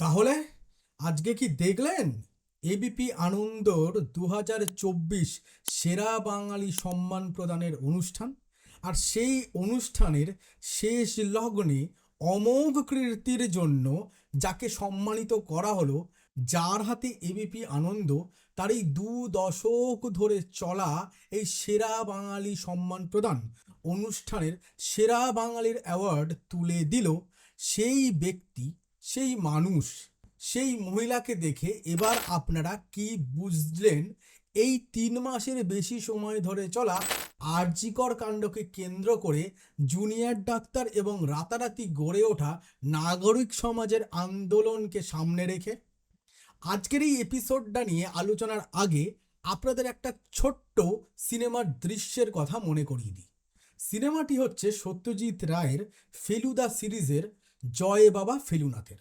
তাহলে আজকে কি দেখলেন? এবিপি আনন্দর দু সেরা বাঙালি সম্মান প্রদানের অনুষ্ঠান আর সেই অনুষ্ঠানের শেষ লগ্নে অমোঘ কীর্তির জন্য যাকে সম্মানিত করা হলো, যার হাতে এবিপি আনন্দ তার এই দু দশক ধরে চলা এই সেরা বাঙালি সম্মান প্রদান অনুষ্ঠানের সেরা বাঙালির অ্যাওয়ার্ড তুলে দিল সেই ব্যক্তি সেই মানুষ, সেই মহিলাকে দেখে এবার আপনারা কি বুঝলেন? এই তিন মাসের বেশি সময় ধরে চলা আরজিকর কাণ্ডকে কেন্দ্র করে জুনিয়র ডাক্তার এবং রাতারাতি গড়ে ওঠা নাগরিক সমাজের আন্দোলনকে সামনে রেখে। আজকের এই এপিসোডটা নিয়ে আলোচনার আগে আপনাদের একটা ছোট্ট সিনেমার দৃশ্যের কথা মনে করিয়ে দিই। সিনেমাটি হচ্ছে সত্যজিৎ রায়ের ফেলুদা সিরিজের জয় বাবা ফেলুনাথের।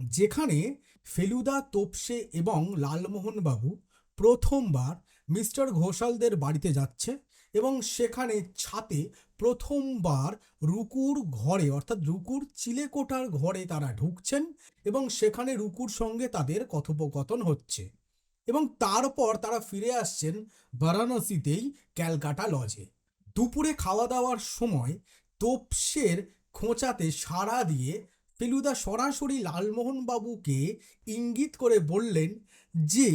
যেখানে ফেলুদা, তোপসে এবং লালমোহনবাবু প্রথমবার মিস্টার ঘোষালদের বাড়িতে যাচ্ছে এবং সেখানে ছাতে প্রথমবার রুকুর ঘরে, অর্থাৎ রুকুর চিলেকোঠার ঘরে তারা ঢুকছেন এবং সেখানে রুকুর সঙ্গে তাদের কথোপকথন হচ্ছে এবং তারপর তারা ফিরে আসছেন বারাণসীতেই ক্যালকাটা লজে। দুপুরে খাওয়া দাওয়ার সময় তোপসের খোঁচাতে সাড়া দিয়ে ফেলুদা সরাসরি লালমোহন বাবুকে ইঙ্গিত করে বললেন যে,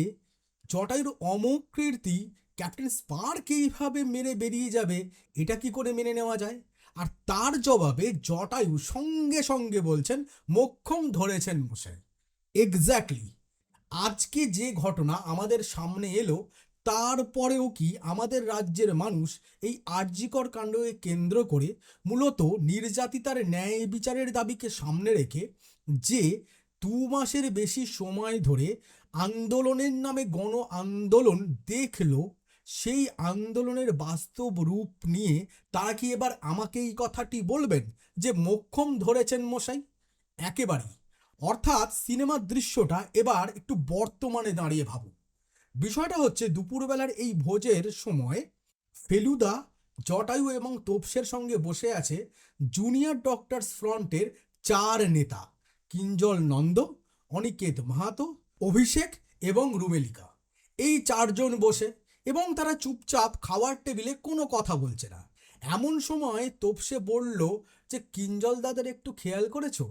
জটায়ুর অমোঘ কীর্তি ক্যাপ্টেন স্পার্ক এইভাবে মেরে বেরিয়ে যাবে, এটা কি করে মেনে নেওয়া যায়? আর তার জবাবে জটায়ু সঙ্গে সঙ্গে বলছেন, মোক্ষম ধরেছেন মশাই। এক্স্যাক্টলি আজকে যে ঘটনা আমাদের সামনে এলো তারপরেও কি আমাদের রাজ্যের মানুষ এই আর্যিকর কাণ্ডকে কেন্দ্র করে মূলত নির্যাতিতার ন্যায় বিচারের দাবিকে সামনে রেখে যে দু মাসের বেশি সময় ধরে আন্দোলনের নামে গণ আন্দোলন দেখল, সেই আন্দোলনের বাস্তব রূপ নিয়ে তারা কি এবার আমাকে এই কথাটি বলবেন যে মোক্ষম ধরেছেন মশাই? একেবারেই। অর্থাৎ সিনেমার দৃশ্যটা এবার একটু বর্তমানে দাঁড়িয়ে ভাবুন। বিষয়টা হচ্ছে দুপুরবেলার এই ভোজের সময় ফেলুদা, জটায়ু এবং তোপসের সঙ্গে বসে আছে জুনিয়র ডক্টরস ফ্রন্টের চার নেতা, কিঞ্জল নন্দ, অনিকেত মাহাতো, অভিষেক এবং রুমেলিকা এই চারজন বসে এবং তারা চুপচাপ খাওয়ার টেবিলে কোনো কথা বলছে না। এমন সময় তোপসে বলল যে, কিঞ্জল দাদের একটু খেয়াল করেছ?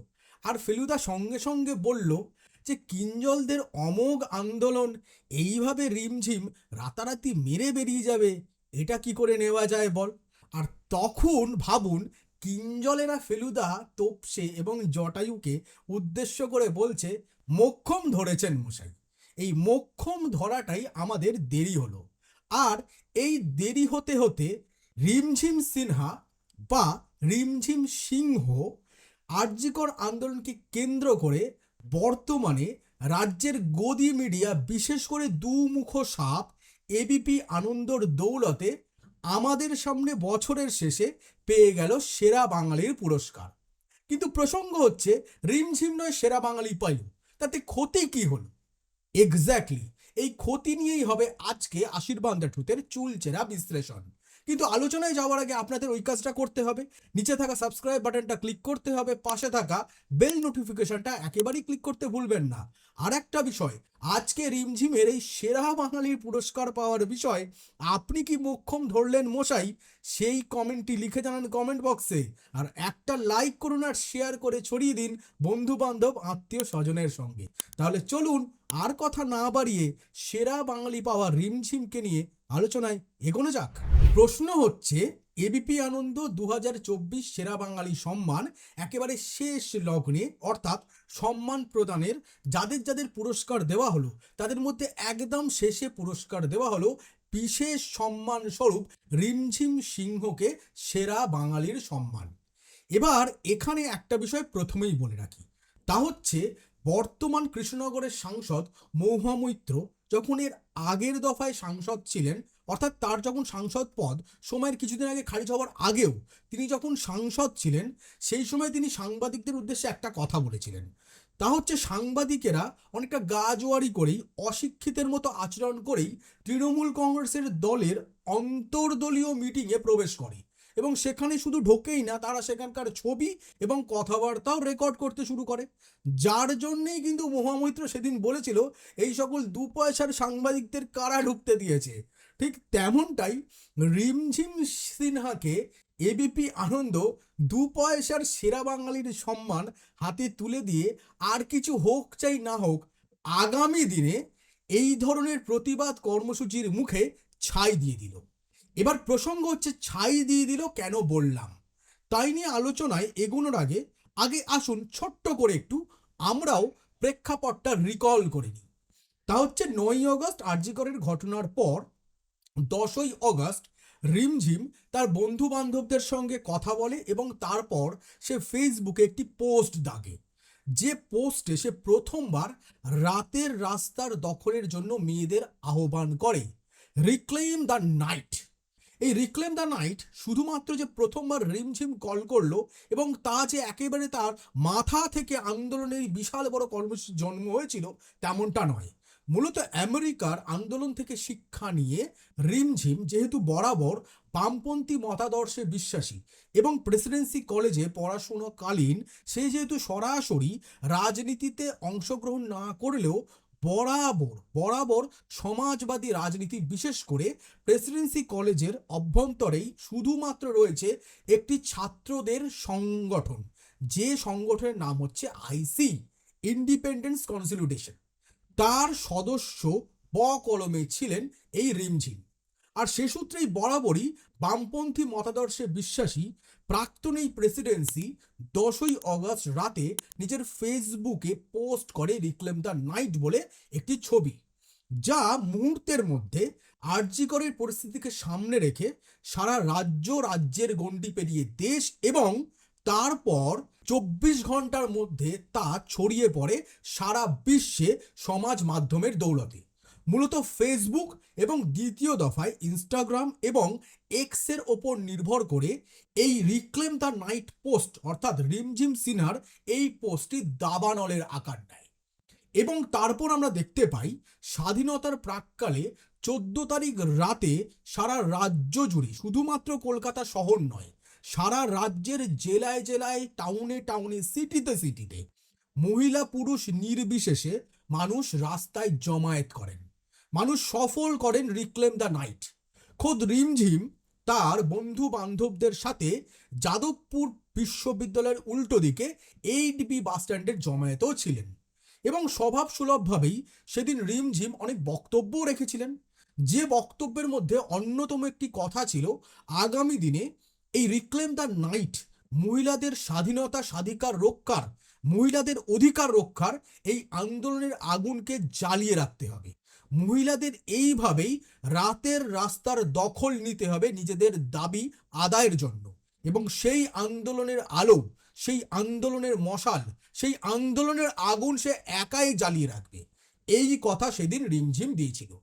আর ফেলুদা সঙ্গে সঙ্গে বলল যে কিঞ্জলদের অমোঘ আন্দোলন, এইভাবে রিমঝিম রাতারাতি মেরে বেরিয়ে যাবে, এটা কি করে নেওয়া যায় বল? আর তখন ভাবুন, কিঞ্জলেরা ফেলুদা, তোপসে এবং জটায়ুকে উদ্দেশ্য করে বলছে, মোক্ষম ধরেছেন মশাই। এই মোক্ষম ধরাটাই আমাদের দেরি হলো। আর এই দেরি হতে হতে রিমঝিম সিনহা বা রিমঝিম সিংহ আর্যিকর আন্দোলনকে কেন্দ্র করে বর্তমানে রাজ্যের গদি মিডিয়া, বিশেষ করে দুমুখ সাপ এবিপি আনন্দর দৌলতে আমাদের সামনে বছরের শেষে পেয়ে গেল সেরা বাঙালির পুরস্কার। কিন্তু প্রসঙ্গ হচ্ছে, রিমঝিম নয় সেরা বাঙালি পাইল, তাতে ক্ষতি কি হলো? এক্স্যাক্টলি এই ক্ষতি নিয়েই হবে আজকে আশীর্বাদ ট্রুথের চুলচেরা বিশ্লেষণ। কিন্তু আলোচনায় যাওয়ার আগে আপনাদের ওই কাজটা করতে হবে। নিচে থাকা সাবস্ক্রাইব বাটনটা ক্লিক করতে হবে, পাশে থাকা বেল নোটিফিকেশনটা একেবারেই ক্লিক করতে ভুলবেন না। আর একটা বিষয়, আজকে রিমঝিমের এই সেরা বাঙালির পুরস্কার পাওয়ার বিষয়, আপনি কি মোক্ষম ধরলেন মশাই? সেই কমেন্টটি লিখে জানান কমেন্ট বক্সে আর একটা লাইক করুন আর শেয়ার করে ছড়িয়ে দিন বন্ধু বান্ধব আত্মীয় স্বজনের সঙ্গে। তাহলে চলুন আর কথা না বাড়িয়ে সেরা বাঙালি পাওয়া রিমঝিমকে নিয়ে আলোচনায় এগোনো যাক। প্রশ্ন হচ্ছে এবিপি আনন্দ দু হাজার চব্বিশ সেরা বাঙালি সম্মান একেবারে শেষ লগ্নে, অর্থাৎ সম্মান প্রদানের যাদের যাদের পুরস্কার দেওয়া হলো, তাদের মধ্যে একদম শেষে পুরস্কার দেওয়া হলো বিশেষ সম্মান স্বরূপ রিমঝিম সিংহকে সেরা বাঙালির সম্মান। এবার এখানে একটা বিষয় প্রথমেই বলে রাখি। তা হচ্ছে, বর্তমান কৃষ্ণনগরের সাংসদ মহুয়া মৈত্র যখন এর আগের দফায় সাংসদ ছিলেন, অর্থাৎ তার যখন সাংসদ পদ সময়ের কিছুদিন আগে খারিজ হওয়ার আগেও তিনি যখন সাংসদ ছিলেন, সেই সময় তিনি সাংবাদিকদের উদ্দেশ্যে একটা কথা বলেছিলেন। তা হচ্ছে সাংবাদিকেরা অনেকটা গা জোয়ারি করেই, অশিক্ষিতের মতো আচরণ করেই তৃণমূল কংগ্রেসের দলের অন্তর্দলীয় মিটিংয়ে প্রবেশ করে। এবং সেখানে শুধু ঢোকেই না, তারা সেখানকার ছবি এবং কথাবার্তাও রেকর্ড করতে শুরু করে। যার জন্যেই কিন্তু মহামৈত্র সেদিন বলেছিল, এই সকল দু পয়সার সাংবাদিকদের কারা ঢুকতে দিয়েছে? ঠিক তেমনটাই রিমঝিম সিনহাকে এবিপি আনন্দ দু পয়সার সেরা বাঙালির সম্মান হাতে তুলে দিয়ে আর কিছু হোক চাই না হোক, আগামী দিনে এই ধরনের প্রতিবাদ কর্মসূচির মুখে ছাই দিয়ে দিল। এবার প্রসঙ্গ হচ্ছে ছাই দিয়ে দিল কেন বললাম। তাই নিয়ে আলোচনায় এগোনোর আগে আগে আসুন ছোট্ট করে একটু আমরাও প্রেক্ষাপটটা রিকল করে নিই। তা হচ্ছে নয়ই অগস্ট আরজিকরের ঘটনার পর দশই অগস্ট রিমঝিম তার বন্ধু বান্ধবদের সঙ্গে কথা বলে এবং তারপর সে ফেসবুকে একটি পোস্ট দাগে। যে পোস্টে সে প্রথমবার রাতের রাস্তার দখলের জন্য মেয়েদের আহ্বান করে রিক্লেম দ্য নাইট এই রিক্লেম দ্য নাইট শুধুমাত্র যে প্রথমবার রিমঝিম কল করল এবং তা যে একেবারে তার মাথা থেকে আন্দোলনের বিশাল বড় কর্মসূচির জন্ম হয়েছিল তেমনটা নয়। মূলত আমেরিকার আন্দোলন থেকে শিক্ষা নিয়ে রিমঝিম যেহেতু বরাবর বামপন্থী মতাদর্শে বিশ্বাসী এবং প্রেসিডেন্সি কলেজে পড়াশুনোকালীন সে যেহেতু সরাসরি রাজনীতিতে অংশগ্রহণ না করলেও বরাবর বরাবর সমাজবাদী রাজনীতি বিশেষ করে প্রেসিডেন্সি কলেজের অভ্যন্তরেই শুধুমাত্র রয়েছে একটি ছাত্রদের সংগঠন। যে সংগঠনের নাম হচ্ছে আইসি ইন্ডিপেন্ডেন্স কনসিলিউটেশন তার সদস্য ব কলমে ছিলেন এই রিমঝিম। আর সে সূত্রেই বরাবরই বামপন্থী মতাদর্শে বিশ্বাসী প্রাক্তন এই প্রেসিডেন্সি দশই অগস্ট রাতে নিজের ফেসবুকে পোস্ট করে রিক্লেম দ্য নাইট বলে একটি ছবি, যা মুহূর্তের মধ্যে আর্যিকরের পরিস্থিতিকে সামনে রেখে সারা রাজ্য রাজ্যের গণ্ডি পেরিয়ে দেশ এবং তারপর চব্বিশ ঘণ্টার মধ্যে তা ছড়িয়ে পড়ে সারা বিশ্বে সমাজ মাধ্যমের দৌলতে। মূলত ফেসবুক এবং দ্বিতীয় দফায় ইনস্টাগ্রাম এবং এক্সের ওপর নির্ভর করে এই রিক্লেম দ্য নাইট পোস্ট অর্থাৎ রিমঝিম সিনহার এই পোস্টটি দাবানলের আকার নেয়। এবং তারপর আমরা দেখতে পাই, স্বাধীনতার প্রাককালে চোদ্দ তারিখ রাতে সারা রাজ্য জুড়ে, শুধুমাত্র কলকাতা শহর নয়, সারা রাজ্যের জেলায় জেলায় টাউনে টাউনে সিটিতে সিটিতে মহিলা পুরুষ নির্বিশেষে মানুষ রাস্তায় জমায়েত করেন। মানুষ সফল করেন রিক্লেম দ্য নাইট খোদ রিমঝিম তার বন্ধু বান্ধবদের সাথে যাদবপুর বিশ্ববিদ্যালয়ের উল্টো দিকে এইট বি বাস স্ট্যান্ডের জমায়েতেও ছিলেন এবং স্বভাব সুলভভাবেই সেদিন রিমঝিম অনেক বক্তব্যও রেখেছিলেন। যে বক্তব্যের মধ্যে অন্যতম একটি কথা ছিল, আগামী দিনে এই রিক্লেম দ্য নাইট মহিলাদের স্বাধীনতা স্বাধিকার রক্ষার, মহিলাদের অধিকার রক্ষার এই আন্দোলনের আগুনকে জ্বালিয়ে রাখতে হবে। মহিলাদের এইভাবেই রাতের রাস্তার দখল নিতে হবে নিজেদের দাবি আদায়ের জন্য। এবং সেই আন্দোলনের আলো, সেই আন্দোলনের মশাল, সেই আন্দোলনের আগুন সে একাই জ্বালিয়ে রাখবে। এই কথা সেদিন রিমঝিম দিয়েছিল।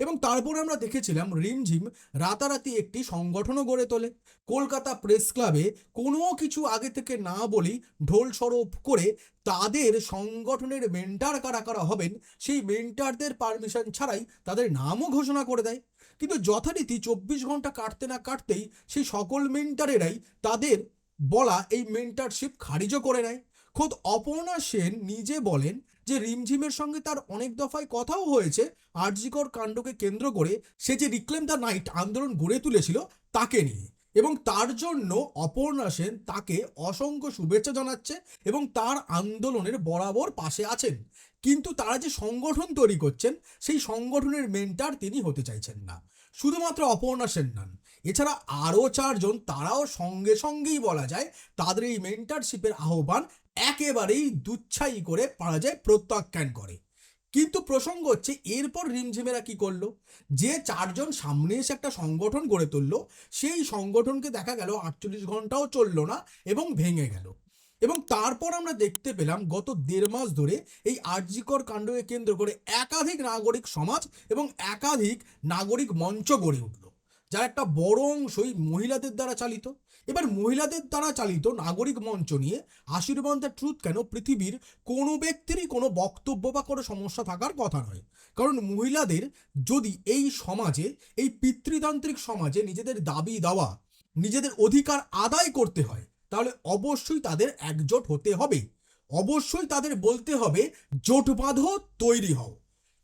এবং তারপরে আমরা দেখেছিলাম রিমঝিম রাতারাতি একটি সংগঠনও গড়ে তোলে। কলকাতা প্রেস ক্লাবে কোনো কিছু আগে থেকে না বলেই ঢোল সরব করে তাদের সংগঠনের মেন্টার কারা কারা হবেন, সেই মেন্টারদের পারমিশন ছাড়াই তাদের নামও ঘোষণা করে দেয়। কিন্তু যথারীতি চব্বিশ ঘণ্টা কাটতে না কাটতেই সেই সকল মেন্টারেরাই তাদের বলা এই মেন্টারশিপ খারিজও করে নেয়। খোদ অপর্ণা সেন নিজে বলেন যে রিমঝিমের সঙ্গে তার অনেক দফায় কথাও হয়েছে, আরজিকর কাণ্ডকে কেন্দ্র করে সে যে রিক্লেম দ্য নাইট আন্দোলন গড়ে তুলেছিল তাকে নিয়ে। এবং তার জন্য অপর্ণা সেন তাকে অসংখ্য শুভেচ্ছা জানাচ্ছে এবং তার আন্দোলনের বরাবর পাশে আছেন। কিন্তু তারা যে সংগঠন তৈরি করছেন, সেই সংগঠনের মেন্টার তিনি হতে চাইছেন না। শুধুমাত্র অপর্ণা সেন নন, এছাড়া আরও চারজন তারাও সঙ্গে সঙ্গেই বলা যায় তাদের এই মেন্টারশিপের আহ্বান একেবারেই দুচ্ছাই করে পারা যায় প্রত্যাখ্যান করে। কিন্তু প্রসঙ্গ হচ্ছে, এরপর রিমঝিমেরা কি করল? যে চারজন সামনে এসে একটা সংগঠন গড়ে তুললো, সেই সংগঠনকে দেখা গেল আটচল্লিশ ঘন্টাও চলল না এবং ভেঙে গেল। এবং তারপর আমরা দেখতে পেলাম, গত দেড় মাস ধরে এই আর্যিকর কাণ্ডকে কেন্দ্র করে একাধিক নাগরিক সমাজ এবং একাধিক নাগরিক মঞ্চ গড়ে উঠল, যার একটা বড় অংশই মহিলাদের দ্বারা চালিত। এবার মহিলাদের দ্বারা চালিত নাগরিক মঞ্চ নিয়ে আশীর্বাদ দ্য ট্রুথ কেন পৃথিবীর কোনো ব্যক্তিরই কোনো বক্তব্য বা কোনো সমস্যা থাকার কথা নয়। কারণ মহিলাদের যদি এই সমাজে, এই পিতৃতান্ত্রিক সমাজে নিজেদের দাবি দেওয়া, নিজেদের অধিকার আদায় করতে হয়, তাহলে অবশ্যই তাদের একজোট হতে হবে। অবশ্যই তাদের বলতে হবে, জোট বাঁধো, তৈরি হও।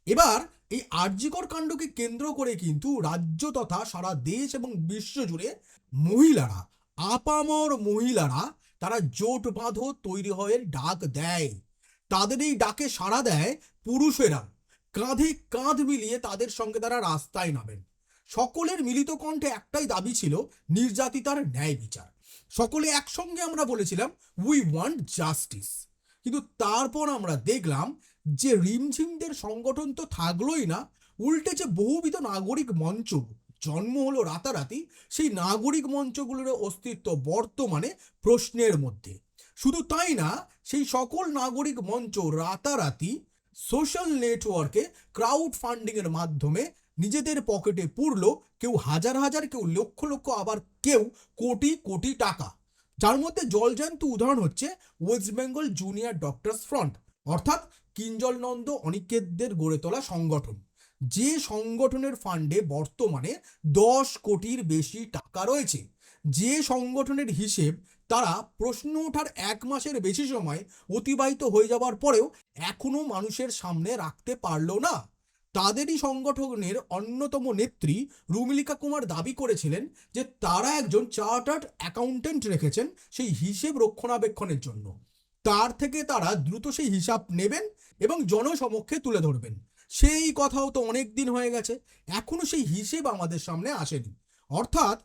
এবার এই আর্যিকর কাণ্ডকে কেন্দ্র করে কিন্তু রাজ্য তথা সারা দেশ এবং বিশ্ব জুড়ে মহিলারা আপামর মহিলারা তারা জোট বাঁধো তৈরি হয়ে ডাক দেয়। তাদের এই ডাকে সাড়া দেয় পুরুষেরা। কাঁধে কাঁধ মিলিয়ে তাদের সঙ্গে তারা রাস্তায় নামেন। সকলের মিলিত কণ্ঠে একটাই দাবি ছিল, নির্যাতিতার ন্যায় বিচার। সকলে একসঙ্গে আমরা বলেছিলাম উই ওয়ান্ট জাস্টিস কিন্তু তারপর আমরা দেখলাম যে রিমঝিমদের সংগঠন তো থাকলোই না, উল্টে যে বহুবিধ নাগরিক মঞ্চ জন্ম হলো রাতারাতি, সেই নাগরিক মঞ্চগুলোর অস্তিত্ব বর্তমানে প্রশ্নের মধ্যে। শুধু তাই না, সেই সকল নাগরিক মঞ্চ রাতারাতি সোশ্যাল নেটওয়ার্কে ক্রাউড ফান্ডিংয়ের মাধ্যমে নিজেদের পকেটে পুরলো, কেউ হাজার হাজার, কেউ লক্ষ লক্ষ, আবার কেউ কোটি কোটি টাকা। যার মধ্যে জলজান্ত উদাহরণ হচ্ছে West Bengal junior doctors front অর্থাৎ কিঞ্জল নন্দ অনিকেতদের গড়ে তোলা সংগঠন। যে সংগঠনের ফান্ডে বর্তমানে দশ কোটির বেশি টাকা রয়েছে, যে সংগঠনের হিসেব তারা প্রশ্ন ওঠার এক মাসের বেশি সময় অতিবাহিত হয়ে যাওয়ার পরেও এখনও মানুষের সামনে রাখতে পারল না। তাদেরই সংগঠনের অন্যতম নেত্রী রুমিলিকা কুমার দাবি করেছিলেন যে তারা একজন চার্টার্ড অ্যাকাউন্টেন্ট রেখেছেন সেই হিসেব রক্ষণাবেক্ষণের জন্য। তার থেকে তারা দ্রুত সেই হিসাব নেবেন এবং জনসমক্ষে তুলে ধরবেন। সেই কথাও তো অনেক দিন হয়ে গেছে। এখনও সেই হিসেব আমাদের সামনে আসেনি। অর্থাৎ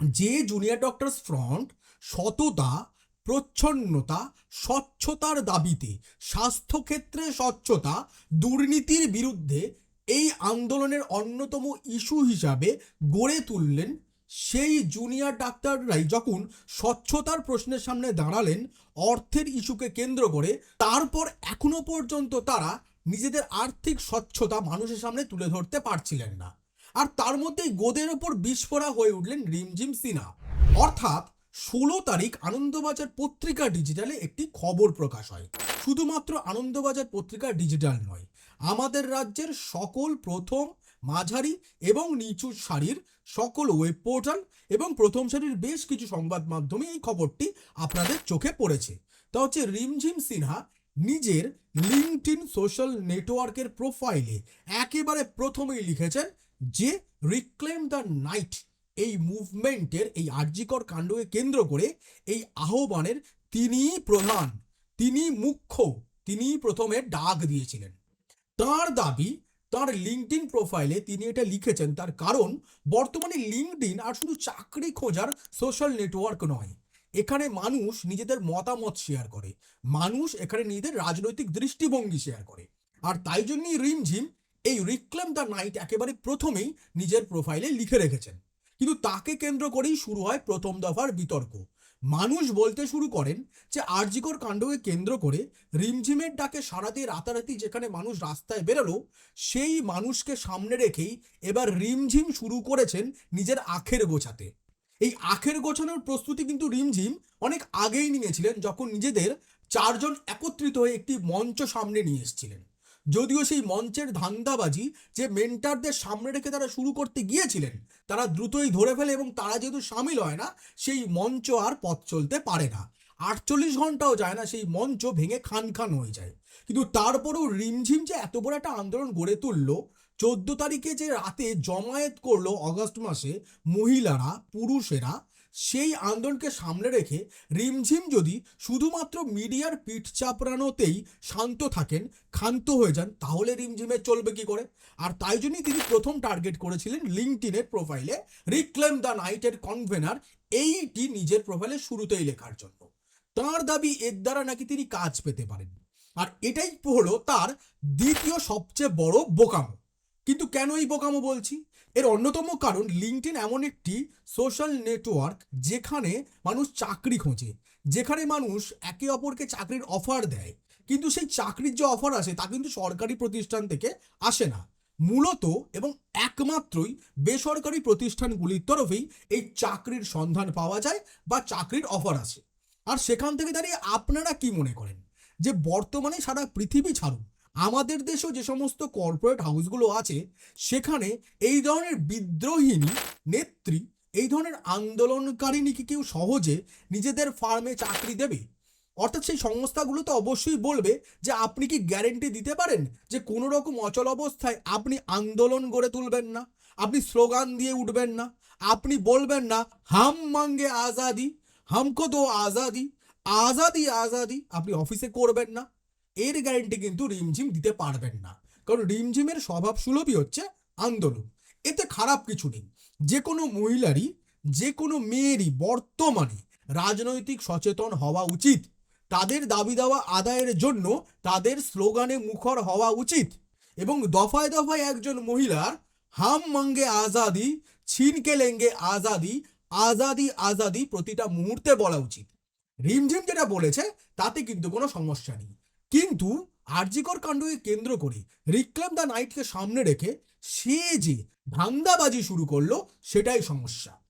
যে জুনিয়র ডক্টরস ফ্রন্ট সততা, প্রচ্ছন্নতা, স্বচ্ছতার দাবিতে, স্বাস্থ্যক্ষেত্রে স্বচ্ছতা, দুর্নীতির বিরুদ্ধে এই আন্দোলনের অন্যতম ইস্যু হিসাবে গড়ে তুললেন সেই জুনিয়র ডাক্তাররাই যখন স্বচ্ছতার প্রশ্নের সামনে দাঁড়ালেন, অর্থের ইস্যুকে কেন্দ্র করে, তারপর এখনও পর্যন্ত তারা নিজেদের আর্থিক স্বচ্ছতা মানুষের সামনে তুলে ধরতে পারছিলেন না। আর তার মধ্যেই গোদের ওপর বিস্ফোরা হয়ে উঠলেন রিমঝিম সিনহা। অর্থাৎ ষোলো তারিখ আনন্দবাজার পত্রিকা ডিজিটালে একটি খবর প্রকাশ হয়। শুধুমাত্র আনন্দবাজার পত্রিকা ডিজিটাল নয়, আমাদের রাজ্যের সকল প্রথম, মাঝারি এবং নিচু সারির সকল ওয়েব পোর্টাল এবং প্রথম সারির বেশ কিছু সংবাদ মাধ্যমে এই খবরটি আপনাদের চোখে পড়েছে। তা হচ্ছে রিমঝিম সিনহা নিজের লিঙ্কড সোশ্যাল নেটওয়ার্কের প্রোফাইলে একেবারে প্রথমেই লিখেছেন যে রিক্লেম দ্য নাইট এই মুভমেন্টের এই আর্যিকর কাণ্ডকে কেন্দ্র করে এই আহ্বানের তিনিই প্রধান তিনি মুখ্য তিনি প্রথমে ডাক দিয়েছিলেন। তার দাবি, তার লিঙ্কডিন প্রোফাইলে তিনি এটা লিখেছেন তার কারণ, বর্তমানে লিঙ্কডিন আর শুধু চাকরি খোঁজার সোশ্যাল নেটওয়ার্ক নয়। এখানে মানুষ নিজেদের মতামত শেয়ার করে। মানুষ এখানে নিজেদের রাজনৈতিক দৃষ্টিভঙ্গি শেয়ার করে। আর তাই জন্যই রিমঝিম এই রিক্লেম দ্য নাইট একেবারে প্রথমেই নিজের প্রোফাইলে লিখে রেখেছেন। কিন্তু তাকে কেন্দ্র করেই শুরু হয় প্রথম দফার বিতর্ক। মানুষ বলতে শুরু করেন যে আরজিকর কাণ্ডকে কেন্দ্র করে রিমঝিমের ডাকে সারাতে রাতারাতি যেখানে মানুষ রাস্তায় বেরোলো, সেই মানুষকে সামনে রেখেই এবার রিমঝিম শুরু করেছেন নিজের আখের গোছাতে। এই আখের গোছানোর প্রস্তুতি কিন্তু রিমঝিম অনেক আগেই নিয়েছিলেন যখন নিজেদের চারজন একত্রিত হয়ে একটি মঞ্চ সামনে নিয়ে এসেছিলেন। যদিও সেই মঞ্চের ধান্দাবাজি যে মেন্টারদের সামনে রেখে তারা শুরু করতে গিয়েছিলেন, তারা দ্রুতই ধরে ফেলে এবং তারা যেহেতু সামিল হয় না, সেই মঞ্চ আর পথ চলতে পারে না। আটচল্লিশ ঘন্টাও যায় না সেই মঞ্চ ভেঙে খান খান হয়ে যায়। কিন্তু তারপরেও রিমঝিম যে এত বড় একটা আন্দোলন গড়ে তুললো চোদ্দ তারিখে যে রাতে জমায়েত করল অগস্ট মাসে মহিলারা, পুরুষেরা, সেই আন্দোলনকে সামনে রেখে রিমঝিম যদি শুধুমাত্র মিডিয়ার পিঠ চাপড়ানোতেই শান্ত থাকেন, ক্ষান্ত হয়ে যান, তাহলে রিমঝিমে চলবে কি করে? আর তাই জন্যই তিনি প্রথম টার্গেট করেছিলেন লিঙ্কটিনের প্রোফাইলে রিক্লেম দ্য নাইটের কনভেনার এইটি নিজের প্রোফাইলে শুরুতেই লেখার জন্য। তার দাবি এর দ্বারা নাকি তিনি কাজ পেতে পারেন আর এটাই হলো তার দ্বিতীয় সবচেয়ে বড় বোকামো। কিন্তু কেন এই বোকামো বলছি? এর অন্যতম কারণ লিঙ্কডিন এমন একটি সোশ্যাল নেটওয়ার্ক যেখানে মানুষ চাকরি খোঁজে, যেখানে মানুষ একে অপরকে চাকরির অফার দেয়। কিন্তু সেই চাকরির যে অফার আসে, তা কিন্তু সরকারি প্রতিষ্ঠান থেকে আসে না। মূলত এবং একমাত্রই বেসরকারি প্রতিষ্ঠানগুলির তরফেই এই চাকরির সন্ধান পাওয়া যায় বা চাকরির অফার আসে। আর সেখান থেকে দাঁড়িয়ে আপনারা কি মনে করেন? যে বর্তমানে সারা পৃথিবী ছাড়ুন আমাদের দেশেও যে সমস্ত কর্পোরেট হাউসগুলো আছে, সেখানে এই ধরনের বিদ্রোহিনী নেত্রী, এই ধরনের আন্দোলনকারী নাকি কেউ সহজে নিজেদের ফার্মে চাকরি দেবে? অর্থাৎ সেই সংস্থাগুলো তো অবশ্যই বলবে যে, আপনি কি গ্যারেন্টি দিতে পারেন যে কোনো রকম অচল অবস্থায় আপনি আন্দোলন গড়ে তুলবেন না? আপনি স্লোগান দিয়ে উঠবেন না? আপনি বলবেন না, হাম মাঙ্গে আজাদি, হামকো দো আজাদি আজাদি আজাদি। আপনি অফিসে করবেন না? এর গ্যারেন্টি কিন্তু রিমঝিম দিতে পারবেন না। কারণ রিমঝিমের স্বভাব সুলভই হচ্ছে আন্দোলন। এতে খারাপ কিছু নেই। যে কোনো মহিলারই, যে কোনো মেয়েরই বর্তমানে রাজনৈতিক সচেতন হওয়া উচিত। তাদের দাবি দেওয়া আদায়ের জন্য তাদের স্লোগানে মুখর হওয়া উচিত। এবং দফায় দফায় একজন মহিলার হাম মাঙ্গে আজাদি, ছিনকে লেঙ্গে আজাদি আজাদি আজাদি প্রতিটা মুহূর্তে বলা উচিত। রিমঝিম যেটা বলেছে, তাতে কিন্তু কোনো সমস্যা নেই। কিন্তু আরজিকর কাণ্ডকে কেন্দ্র করে রিক্লাম দ্য নাইটকে সামনে রেখে সে যে ধান্দাবাজি শুরু করল, সেটাই সমস্যা।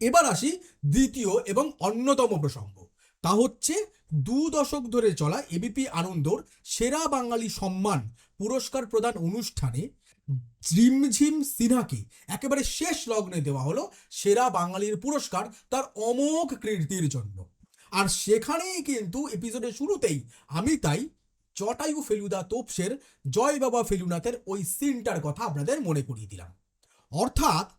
এবার আসি দ্বিতীয় এবং অন্যতম প্রসঙ্গ। তা হচ্ছে দু দশক ধরে চলা এবিপি আনন্দর সেরা বাঙালি সম্মান পুরস্কার প্রদান অনুষ্ঠানে ঝিমঝিম সিনহাকে একেবারে শেষ লগ্নে দেওয়া হলো সেরা বাঙালির পুরস্কার তার অমোঘ কীর্তির জন্য। আর সেখানেই কিন্তু এপিসোডের শুরুতেই আমি তাই জটায়ু ফেলুদা তোপসের জয় বাবা ফেলুনাথের ওই সিনটার কথা আপনাদের মনে করিয়ে দিলাম। অর্থাৎ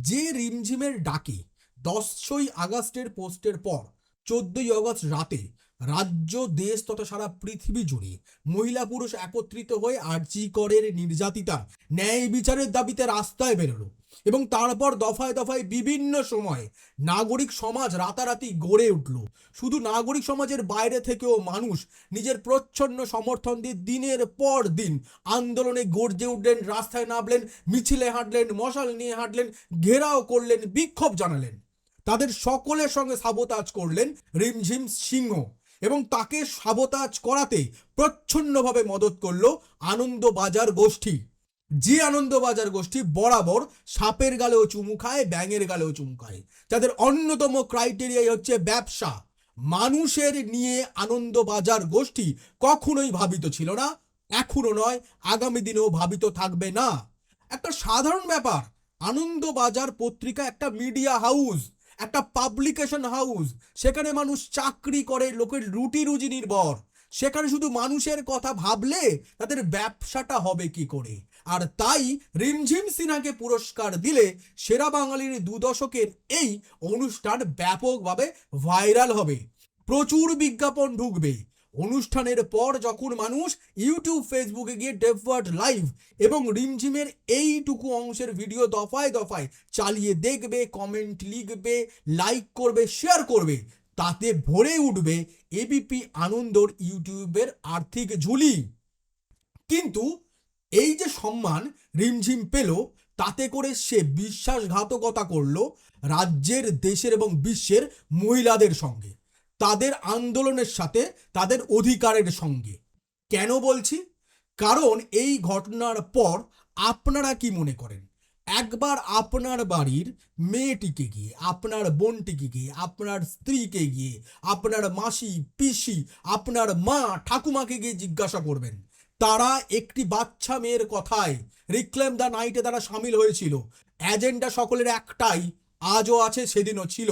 যে রিমঝিমের ডাকে দশই আগস্টের পোস্টের পর চোদ্দই আগস্ট রাতে রাজ্য, দেশ তথা সারা পৃথিবী জুড়ে মহিলা পুরুষ একত্রিত হয়ে আর্জি করের নির্যাতিতা ন্যায় বিচারের দাবিতে রাস্তায় বেরোলো। এবং তারপর দফায় দফায় বিভিন্ন সময় নাগরিক সমাজ রাতারাতি গড়ে উঠল। শুধু নাগরিক সমাজের বাইরে থেকেও মানুষ নিজের প্রচ্ছন্ন সমর্থন দিয়ে দিনের পর দিন আন্দোলনে গর্জে উঠলেন, রাস্তায় নামলেন, মিছিলে হাঁটলেন, মশাল নিয়ে হাঁটলেন, ঘেরাও করলেন, বিক্ষোভ জানালেন। তাদের সকলের সঙ্গে সাবোতাজ করলেন রিমঝিম সিংহ এবং তাকে সাবোতাজ করাতে প্রচ্ছন্নভাবে মদত করল আনন্দবাজার গোষ্ঠী। যে আনন্দবাজার গোষ্ঠী বরাবর সাপের গালেও চুমু খায়, ব্যাঙের গালেও চুমু খায়। যাদের অন্যতম ক্রাইটেরিয়াই হচ্ছে ব্যবসা। মানুষের নিয়ে আনন্দবাজার গোষ্ঠী কখনোই ভাবিত ছিল না, এখনও নয়, আগামী দিনেও ভাবিত থাকবে না। একটা সাধারণ ব্যাপার, আনন্দবাজার পত্রিকা একটা মিডিয়া হাউস একটা পাবলিকেশন হাউস সেখানে মানুষ চাকরি করে, লোকের রুটি রুজি নির্ভর। সেখানে শুধু মানুষের কথা ভাবলে তাদের ব্যবসাটা হবে কি করে? আর তাই রিমঝিম সিনহাকে পুরস্কার দিলে সেরা বাঙালির দু দশকের এই অনুষ্ঠান ব্যাপকভাবে ভাইরাল হবে। প্রচুর বিজ্ঞাপন ঢুকবে। অনুষ্ঠানের পর যখন মানুষ ইউটিউব, ফেসবুকে গিয়ে ডেভওয়ার্ড লাইভ এবং রিমঝিমের এইটুকু অংশের ভিডিও দফায় দফায় চালিয়ে দেখবে, কমেন্ট লিখবে, লাইক করবে, শেয়ার করবে তাতে ভরে উঠবে এবিপি আনন্দর ইউটিউবের আর্থিক ঝুলি। কিন্তু এই যে সম্মান রিমঝিম পেল, তাতে করে সে বিশ্বাসঘাতকতা করল রাজ্যের, দেশের এবং বিশ্বের মহিলাদের সঙ্গে। তাদের আন্দোলনের সাথে তাদের অধিকারের সঙ্গে। কেন বলছি? কারণ এই ঘটনার পর আপনারা কি মনে করেন? একবার আপনার বাড়ির মেয়েটিকে গিয়ে, আপনার বোনটিকে গিয়ে, আপনার স্ত্রীকে গিয়ে, আপনার মাসি, পিসি, আপনার মা, ঠাকুমাকে গিয়ে জিজ্ঞাসা করবেন। তারা একটি বাচ্চা মেয়ের কথায় রিক্লেম দ্য নাইটে তারা সামিল হয়েছিল। এজেন্ডা সকলের একটাই, আজও আছে, সেদিনও ছিল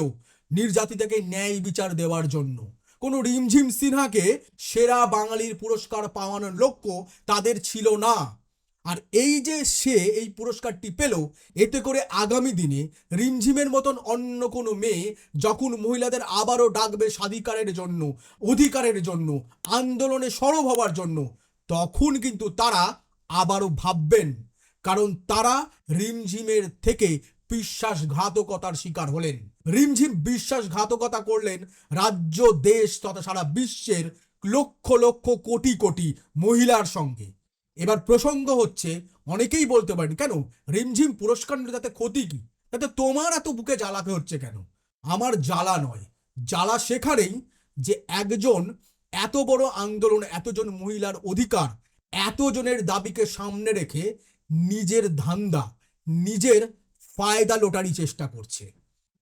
নির্যাতিতাকে ন্যায় বিচার দেওয়ার জন্য। কোনো রিমঝিম সিনহাকে সেরা বাঙালির পুরস্কার পাওয়ানোর লক্ষ্য তাদের ছিল না। আর এই যে সে এই পুরস্কারটি পেল, এতে করে আগামী দিনে রিমঝিমের মতন অন্য কোনো মেয়ে যখন মহিলাদের আবারও ডাকবে স্বাধিকারের জন্য, অধিকারের জন্য, আন্দোলনে সরব হওয়ার জন্য, তখন কিন্তু তারা আবারও ভাববেন। কারণ তারা রিমঝিমের থেকে বিশ্বাসঘাতকতার শিকার হলেন। রিমঝিম বিশ্বাসঘাতকতা করলেন রাজ্য, দেশ তথা সারা বিশ্বের লক্ষ লক্ষ কোটি কোটি মহিলার সঙ্গে। এবার প্রসঙ্গ হচ্ছে, অনেকেই বলতে পারেন, কেন? রিমঝিম পুরস্কার তাতে ক্ষতি কি? তাতে তোমার এত বুকে জ্বালাতে হচ্ছে কেন? আমার জ্বালা নয়। জ্বালা সেখানেই যে একজন এত বড় আন্দোলন, এতজন মহিলার অধিকার, এতজনের দাবিকে সামনে রেখে নিজের ধান্দা, নিজের ফায়দা লোটারি চেষ্টা করছে।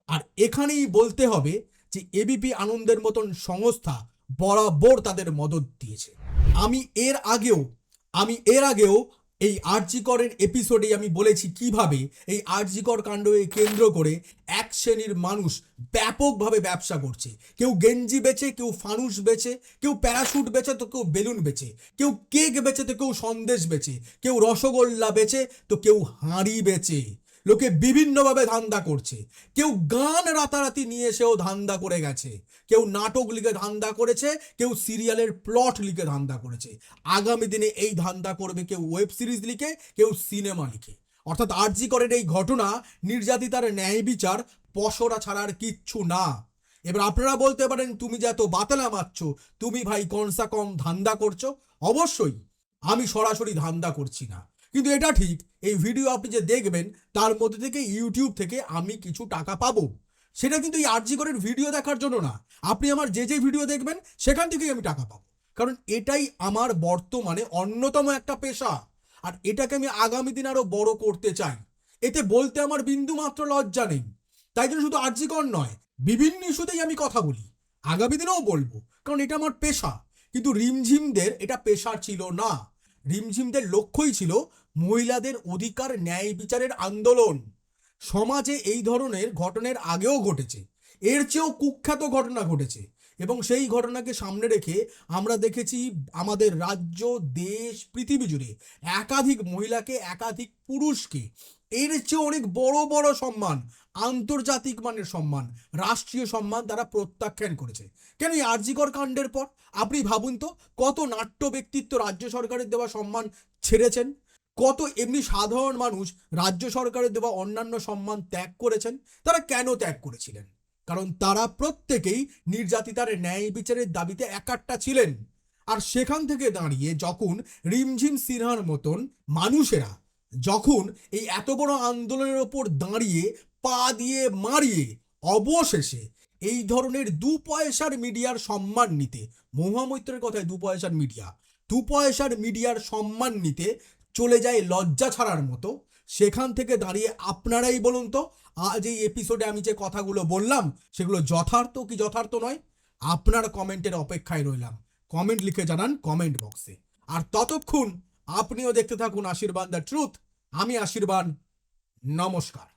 আর এখানেই বলতে হবে যে এবিপি আনন্দের মতন সংস্থা বরাবর তাদের মদত দিয়েছে। আমি এর আগেও আমি এর আগেও এই আরজিকরের এপিসোডে আমি বলেছি কীভাবে এই আরজিকর কাণ্ডকে কেন্দ্র করে এক শ্রেণির মানুষ ব্যাপকভাবে ব্যবসা করছে। কেউ গেঞ্জি বেচে, কেউ ফানুস বেচে, কেউ প্যারাশুট বেচে, তো কেউ বেলুন বেচে, কেউ কেক বেচে, তো কেউ সন্দেশ বেচে, কেউ রসগোল্লা বেচে, তো কেউ হাঁড়ি বেচে। লোকে বিভিন্নভাবে ধান্দা করছে। কেউ গান রাতারাতি নিয়ে এসেও ধান্দা করে গেছে। কেউ নাটক লিখে ধান্দা করেছে, কেউ সিরিয়ালের প্লট লিখে ধান্দা করেছে। আগামী দিনে এই ধান্দা করবে কেউ ওয়েব সিরিজ লিখে, কেউ সিনেমা লিখে। অর্থাৎ আরজি করের এই ঘটনা নির্যাতিতার ন্যায় বিচার, পশরা ছাড়ার কিচ্ছু না। এবার আপনারা বলতে পারেন, তুমি যে এত বাতলা মারছ, তুমি ভাই কনসা কম ধান্দা করছ? অবশ্যই, আমি সরাসরি ধান্দা করছি না। কিন্তু এটা ঠিক। এই ভিডিও আপনি যে দেখবেন, তার মধ্যে থেকে ইউটিউব থেকে আমি কিছু টাকা পাবো। সেটা কিন্তু এই আরজি করের ভিডিও দেখার জন্য না। আপনি আমার যে যে ভিডিও দেখবেন, সেখান থেকেই আমি টাকা পাবো। কারণ এটাই আমার বর্তমানে অন্যতম একটা পেশা। আর এটাকে আমি আগামী দিন আরও বড় করতে চাই। এতে বলতে আমার বিন্দু মাত্র লজ্জা নেই। তাই জন্য শুধু আর্যিকর নয়, বিভিন্ন ইস্যুতেই আমি কথা বলি। আগামী দিনেও বলব, কারণ এটা আমার পেশা। কিন্তু রিমঝিমদের এটা পেশা ছিল না। রিমঝিমদের লক্ষ্যই ছিল মহিলাদের অধিকার ন্যায় বিচারের আন্দোলন। সমাজে এই ধরনের ঘটনার আগেও ঘটেছে। এর চেয়েও কুখ্যাত ঘটনা ঘটেছে এবং সেই ঘটনাকে সামনে রেখে আমরা দেখেছি আমাদের রাজ্য, দেশ, পৃথিবী জুড়ে একাধিক মহিলাকে, একাধিক পুরুষকে। এর চেয়ে অনেক বড় বড় সম্মান আন্তর্জাতিক মানের সম্মান, রাষ্ট্রীয় সম্মান তারা প্রত্যাখ্যান করেছে। কেন এই আরজিকর কাণ্ডের পর? আপনি ভাবুন তো, কত নাট্য ব্যক্তিত্ব রাজ্য সরকারের দেওয়া সম্মান ছেড়েছেন? কত এমনি সাধারণ মানুষ রাজ্য সরকারের দেওয়া অন্যান্য সম্মান ত্যাগ করেছেন? তারা কেন ত্যাগ করেছিলেন? কারণ তারা প্রত্যেকেই নির্যাতিতার ন্যায় বিচারের দাবিতে একাট্টা ছিলেন। আর সেখান থেকে দাঁড়িয়ে যখন রিমঝিম সিনহার মতন মানুষেরা, যখন এই এত বড় আন্দোলনের ওপর দাঁড়িয়ে পা দিয়ে মারিয়ে অবশেষে এই ধরনের দু পয়সার মিডিয়ার সম্মান নিতে মহামৈত্রের কথায় দু পয়সার মিডিয়া, দু পয়সার মিডিয়ার সম্মান নিতে চলে যায় লজ্জা ছাড়ার মতো। সেখান থেকে দাঁড়িয়ে আপনারাই বলুন তো, আজ এই এপিসোডে আমি যে কথাগুলো বললাম, সেগুলো যথার্থ কি যথার্থ নয়? আপনার কমেন্টের অপেক্ষায় রইলাম। কমেন্ট লিখে জানান কমেন্ট বক্সে। আর ততক্ষণ আপনিও দেখতে থাকুন আশীর্বাদ দ্য ট্রুথ। আমি আশীর্বাদ। নমস্কার।